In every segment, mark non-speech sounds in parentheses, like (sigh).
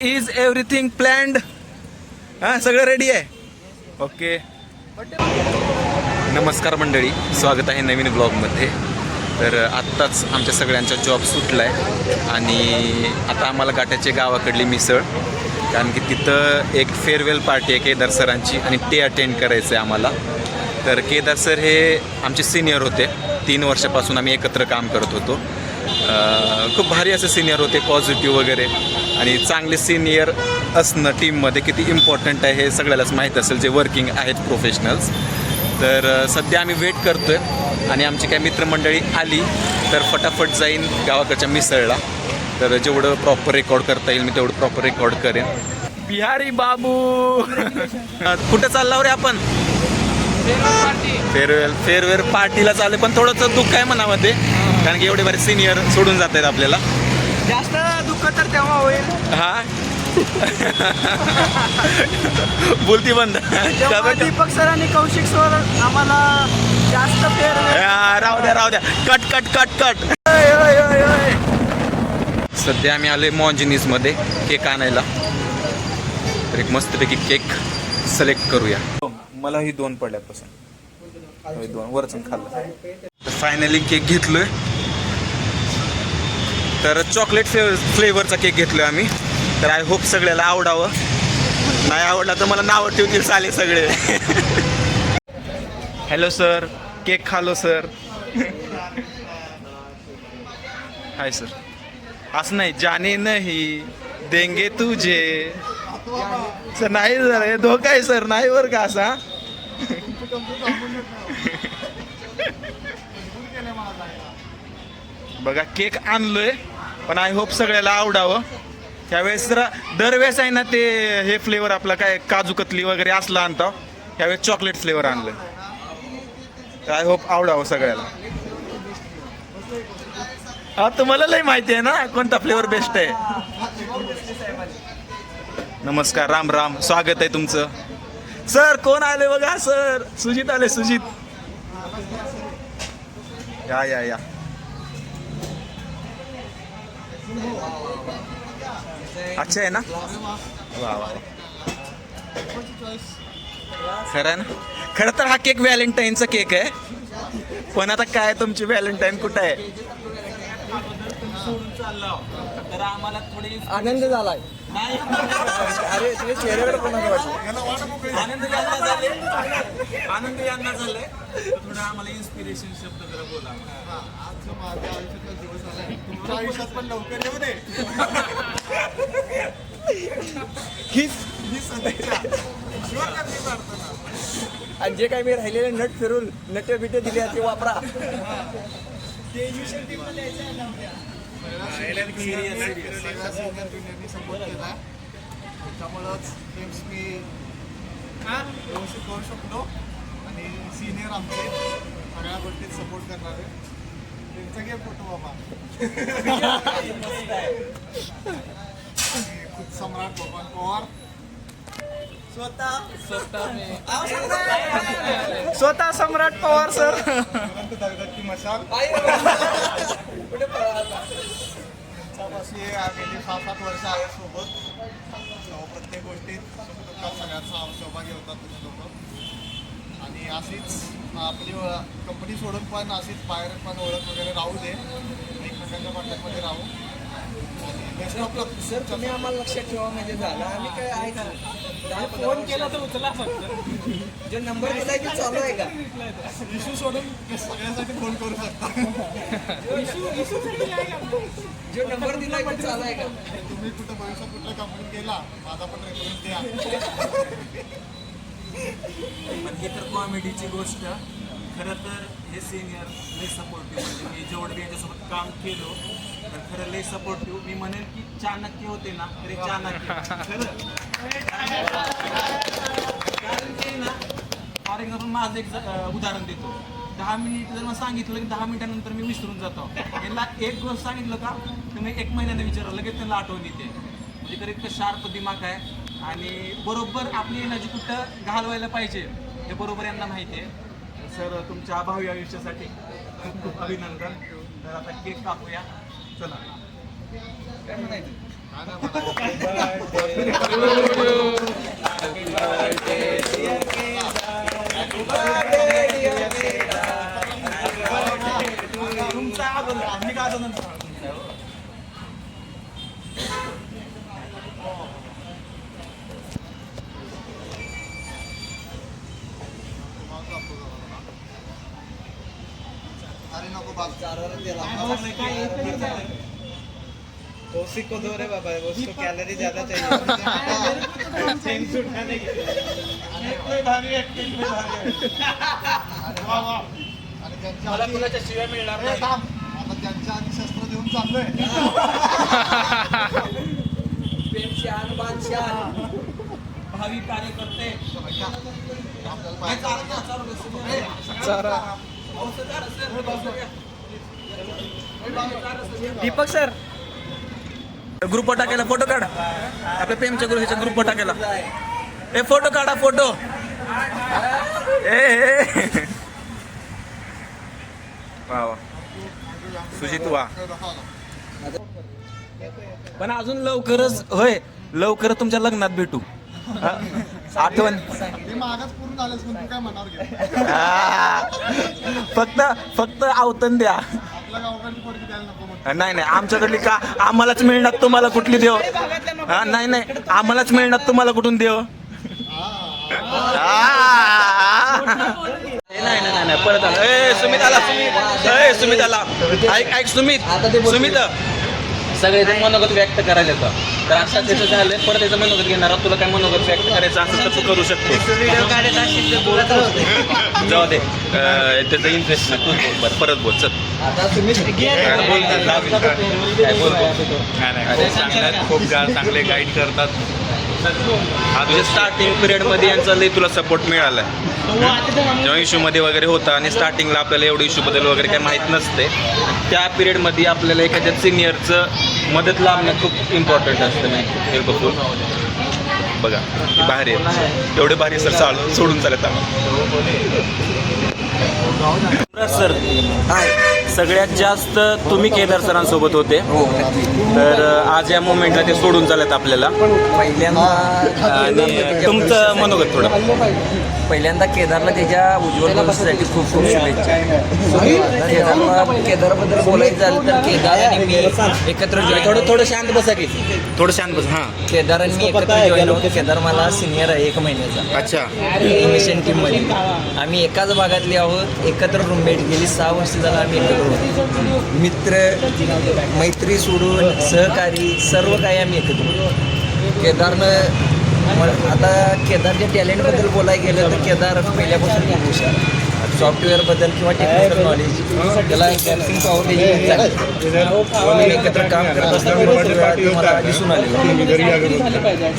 Is everything planned हां सगळं ready आहे. ओके नमस्कार मंडळी स्वागत आहे नवीन ब्लॉगमध्ये तर आत्ताच आमच्या सगळ्यांचा जॉब सुटला आहे आणि आता आम्हाला गाठ्याचे गावाकडली मिसळ. कारण की तिथं एक फेअरवेल पार्टी आहे केदार सरांची आणि ते अटेंड करायचं आहे आम्हाला. तर केदार सर हे आमचे सिनियर होते. तीन वर्षापासून आम्ही एकत्र काम करत होतो. खूप भारी असे सिनियर होते पॉझिटिव्ह वगैरे. आणि चांगले सिनियर असणं टीममध्ये किती इम्पॉर्टंट आहे हे सगळ्यालाच माहीत असेल जे वर्किंग आहेत प्रोफेशनल्स तर सध्या आम्ही वेट करतोय आणि आमची काही मित्रमंडळी आली तर फटाफट जाईन गावाकडच्या मिसळला. तर जेवढं प्रॉपर रेकॉर्ड करता येईल मी तेवढं प्रॉपर रेकॉर्ड करेन. बिहारी बाबू! कुठं चालला रे आपण? फेअरवेल फेअरवेल पार्टीला चालले पण थोडंसं दुःख आहे मनामध्ये. कारण की एवढे बरे सिनियर सोडून जात आहेत आपल्याला. जास्त दुःख तर तेव्हा होईल. हा? बोलती बंद. जेव्हा दीपक सर आणि कौशिक सर आम्हाला जास्त फेर राहू द्या राहू द्या. कट कट कट कट सध्या आम्ही आलोय मॉन्जिनीजमध्ये केक आणायला. तर एक मस्तपैकी केक सिलेक्ट करूया. मला ही दोन पडल्यात पसंत दोन वरचून खाल्लं. तर फायनली केक घेतलोय. तर चॉकलेट फ्लेवर फ्लेवरचा केक घेतलो आम्ही. तर आय होप सगळ्याला आवडावं. नाही आवडला तर मला नावं ठेवतील चालेल सगळे. हॅलो सर केक खालो सर हाय सर असं नाही जाने नाही देंगे तुझे. सर नाही सर धोका आहे सर नाही बरं का असा? बघा केक आणलोय पण आय होप सगळ्याला आवडावं. त्यावेळेस जरा दरवेळेस आहे ना ते हे फ्लेवर आपला काय काजू कतली वगैरे असला आणतो. त्यावेळेस चॉकलेट फ्लेवर आणलं तर आय होप आवडावं सगळ्याला. हा तुम्हाला लय माहिती आहे ना कोणता फ्लेवर बेस्ट आहे? नमस्कार राम राम. स्वागत आहे तुमचं. सर कोण आले बघा सर सुजित आले सुजित. या या या. अच्छा आहे ना? वा वा खरं ना? खरं तर हा केक व्हॅलेंटाईनचा केक आहे. पण आता काय तुमची व्हॅलेंटाईन कुठं आहे? तर आम्हाला थोडी आनंद झालाय. अरे तुझ्या कोणाचं वाटतं आनंद यांना झाले. आनंद यांना झाले. थोडं आम्हाला इन्स्पिरेशन शब्द जरा बोला. तुमच्या आयुष्यात पण लवकर येऊ दे. हीच ही मी? आणि जे काही मी राहिलेले नट फिरून नटे बिटे दिले ते वापरा. सगळ्या support केला. games मी व्यवस्थित करू शकलो. आणि सिनियर आमचे सगळ्या गोष्टीत सपोर्ट करणारे. त्यांचा घे फोटो बाबा. सम्राट भगवान पवार. स्वतः. सम्राट पवार सर. अनंत दगडाची मशाल. त्यांच्यापाशी गेली सहा सात वर्ष आहे सोबत. प्रत्येक गोष्टीत सुखदुःखात सगळ्यांचा सहभागी होतात तुम्ही लोक. आणि अशीच आपली कंपनी सोडून पण अशीच बाहेर पण ओळख वगैरे राहू दे. एकमेकांच्या कॉन्टॅक्टमध्ये राहू. सर तुम्ही आम्हाला लक्षात ठेवा म्हणजे झालं. आम्ही काय आहे फोन केला तर उचला फक्त. जो नंबर दिलाय की चालू आहे का? इश्यू सोडून सगळ्यांसाठी फोन करू शकता. जो नंबर दिलाय की चालू आहे का? तुम्ही कुठं भविष्यात कुठल्या कंपनीत गेला माझा पण रेफरन्स द्या. पण ही तर कॉमेडीची गोष्ट. खरं तर हे सिनियर लय सपोर्टिव्ह म्हणजे मी जेवढं मी याच्यासोबत काम केलो तर खरं लय सपोर्टिव्ह मी म्हणेन की चाणक्य होते ना तरी चाणक्य. खरं. कारण की ना फॉर एक्झाम्पल माझं एक ज- उदाहरण देतो. दहा मिनिट जर मला सांगितलं की दहा मिनिटानंतर मी विसरून जातो. यांना एक गोष्ट सांगितलं का? तर मी एक महिन्याने विचारलं लगेच त्यांना आठवण येते. म्हणजे तर इतकं शार्प दिमाग आहे. आणि बरोबर आपली एनर्जी कुठं घालवायला पाहिजे हे बरोबर यांना माहिती आहे. सर तुमच्या अभावी आयुष्यासाठी खूप खूप अभिनंदन. तर आता केक कापूया. चला. काय म्हणायचं? (laughs) अरे नको बाप कौशिक को दो रे बाबा उसको कैलोरी ज्यादा चाहिए आणि (laughs) त्यांच्या हाती- शिवाय मिळणार थांब. आता त्यांच्या हाती शस्त्र देऊन चाललोय. (laughs) शान बादशान भावी कार्यकर्ते. आपल्याला पाहिजे. दीपक सर. ग्रुप टाकायला फोटो काढा. आपल्या प्रेमच्या ग्रुपच्या ग्रुप टाकायला ए फोटो काढा फोटो ए वा वा. सुजित वा. पण अजून लवकरच होय लवकर तुमच्या लग्नात भेटू. आठवण. (laughs) फक्त फक्त आवतन द्या. नाही नाही आमच्याकडली का आम्हालाच मिळणार तुम्हाला कुठली देव? हा नाही नाही आम्हालाच मिळणार तुम्हाला कुठून देव? आ. नाही नाही नाही नाही परत आला. ए सुमित आला सुमित. ए सुमित आला ऐक ऐक सुमित. आता ते बोलतील. सुमित. सगळे ते मनोगत व्यक्त करायला येतं तर आता त्याचं झालं परत त्याचं मनोगत घेणार तुला काय मनोगत व्यक्त करायचं असेल तर तू करू शकतो जाऊ दे. अं, त्याचा इंटरेस्ट नाही तू बोल बरं. परत बोल. चल. बोल काय बोल नाही नाही. खूप चांगले आहेत, खूप गा- चांगले गाईड करतात. तुझ्या स्टार्टिंग पिरियडमध्ये यांचा लई तुला सपोर्ट मिळाला जेव्हा इश्यू मध्ये वगैरे होता आणि स्टार्टिंगला आपल्याला एवढं इश्यू बद्दल वगैरे काही माहीत नसते. त्या पिरियडमध्ये आपल्याला एखाद्या सिनियरचं मदत लाभणं खूप इम्पॉर्टंट असतं नाही हे बघून. बघा भारी आहे. एवढे भारी सर चाल सोडून चालत सर. सगळ्यात जास्त तुम्ही केदार सरांसोबत होते. हो. तर आज या मोमेंटला ते सोडून चालत आपल्याला. पहिल्यांदा आणि तुमचं मनोगत थोडं. पहिल्यांदा केदारला त्याच्या उज्ज्वल भविष्यासाठी खूप खूप शुभेच्छा. केदारला केदारबद्दल बोलायचं झालं तर केदार आणि मी एकत्र join थोडं. थोडं शांत बसा की. थोडं शांत बस हां. केदार आणि मी एकत्र जॉईन होतो केदार मला सिनियर आहे एक महिन्याचा. अच्छा. मिशन टीममध्ये. आम्ही एकाच भागातले आहोत एकत्र रूममेट गेली सहा वर्ष झालं आम्ही एकत्र मित्र मैत्री सोडून सहकारी सर्व काही आम्ही एकत्र होतो केदारनं आता केदारच्या टॅलेंटबद्दल बोलायला गेलं तर केदार पहिल्यापासून खूप हुशार सॉफ्टवेअरबद्दल किंवा टेक्निकल नॉलेज त्याला कॅल्सिंग पॉवर त्याची एकत्र काम करत असताना तुम्हाला मला दिसून आले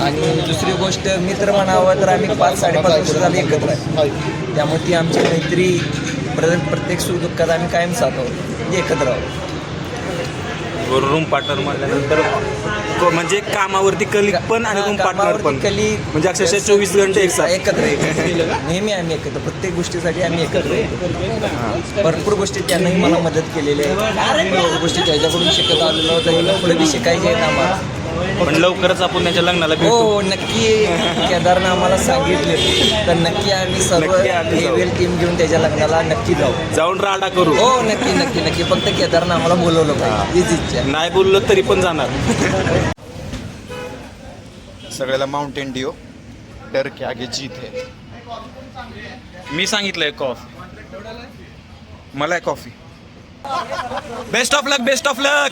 आणि दुसरी गोष्ट मित्र म्हणावं तर आम्ही पाच साडेपाच वर्ष झाले एकत्र आहे. त्यामुळे ती आमची मैत्री प्र- प्रत्येक सुखदुःखात आम्ही कायम साथ आहोत म्हणजे एकत्र आहोत. रूम पार्टनर म्हणल्यानंतर क- म्हणजे कामावरती कलिक पण आणि रूम पार्टनर पण. कली म्हणजे अक्षरशः चोवीस घंटे एक साथ. एकत्र एकत्र नेहमी आम्ही एकत्र प्रत्येक गोष्टीसाठी आम्ही एकत्र येतो. भरपूर गोष्टी त्यांनाही मला मदत केलेली आहे भरपूर गोष्टी त्याच्याकडून शिकत आलेलो होतो पुढे बी शिकायचे आहेत आम्हाला. पण लवकरच आपण त्याच्या लग्नाला भेटू. हो नक्की. केदारनं आम्हाला सांगितले. तर नक्की आम्ही सर्व नक्की आम्ही जाऊ. एव्हिल टीम घेऊन त्याच्या लग्नाला नक्की जाऊ. जाऊन राडा करू. हो नक्की नक्की नक्की. फक्त केदारनं आम्हाला बोलवलं पाहिजे. हीच इच्छा. आहे. नाही बोललो तरी पण जाणार. सगळ्याला माउंटेन डिओ डर के आगे जीत है. मी सांगितलंय कॉफी मला आहे coffee best of luck best of luck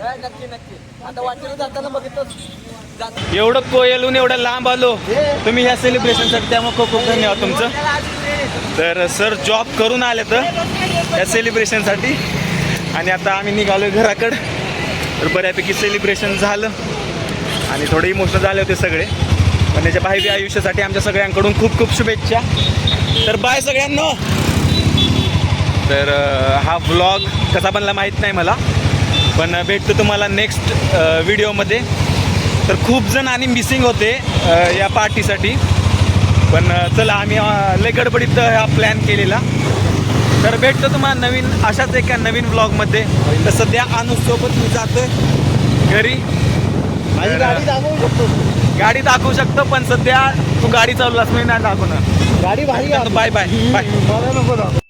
नक्की नक्की. आता वाटेला जाताना बघितलं. जात एवढं कोयलून एवढं लांब आलो तुम्ही ह्या सेलिब्रेशनसाठी त्यामुळे खूप खूप धन्यवाद तुमचं. तर सर जॉब करून आले तर या सेलिब्रेशनसाठी आणि आता आम्ही निघालो घराकडं. तर बऱ्यापैकी सेलिब्रेशन झालं. आणि थोडे इमोशनल झाले होते सगळे. पण त्याच्या भावी आयुष्यासाठी आमच्या सगळ्यांकडून खूप खूप शुभेच्छा. तर बाय सगळ्यांना. तर हा व्लॉग कसा बनला माहीत नाही मला. पण भेटतो तुम्हाला नेक्स्ट व्हिडिओमध्ये तर खूप जण आणि मिसिंग होते या पार्टीसाठी पण चला आम्ही लय गडबडीत हा प्लॅन केलेला. तर भेटतो तुम्हाला नवीन अशाच एका नवीन व्लॉगमध्ये तर सध्या अनुजसोबत मी जातोय घरी. माझी गाडी दाखवू शकतो. गाडी दाखवू शकतो पण सध्या तू गाडी चालवलास मी नाही दाखवणार. गाडी भारी बाय बाय बाय नको